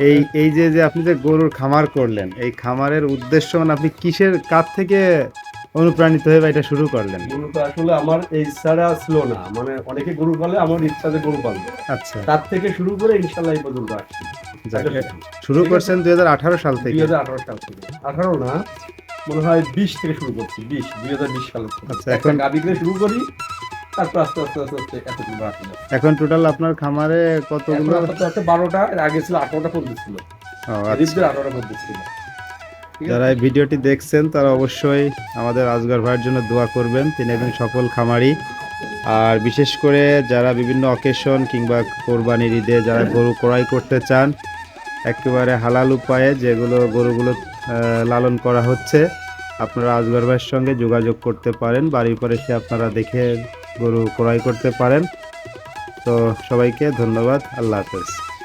এই এই যে যে আপনি যে গরুর খামার করলেন এই খামারের উদ্দেশ্য মানে আপনি কিসের কাছ থেকে অনুপ্রাণিত হয়ে বা এটা শুরু করলেন? মূলত আসলে আমার এই ইচ্ছাটা ছিল না। মানে অনেকে গরু পালে আমার ইচ্ছা যে গরু পালবে। আচ্ছা। তার থেকে শুরু করে ইনশাল্লাহ এই পর্যন্ত আসছি। শুরু করছেন দুই হাজার আঠারো সাল দুই থেকে হাজার আঠারো সাল থেকে। আঠারো না মনে হয় বিশ থেকে শুরু করছি বিশ দুই হাজার বিশ সাল থেকে। আচ্ছা, এখন গাভি থেকে শুরু করি তারপর আস্তে আস্তে আস্তে আস্তে এতটুকু আসলে এখন টোটাল আপনার খামারে কতগুলো? বারোটা এর আগে ছিল আঠারোটা পর্যন্ত ছিল। আচ্ছা। রিপদের আঠারোটা পর্যন্ত ছিল। যারা এই ভিডিওটি দেখছেন তারা অবশ্যই আমাদের আজগর ভাইয়ের জন্য দোয়া করবেন। তিনি একজন সফল খামারি। আর বিশেষ করে যারা বিভিন্ন অকেশন কিংবা কোরবানির ঈদে যারা গরু ক্রয় করতে চান একেবারে হালাল উপায়ে যেগুলো গরুগুলো লালন করা হচ্ছে আপনারা আজগর ভাইয়ের সঙ্গে যোগাযোগ করতে পারেন। বাড়ির পরে এসে আপনারা দেখে গরু ক্রয় করতে পারেন। তো সবাইকে ধন্যবাদ। আল্লাহ হাফেজ।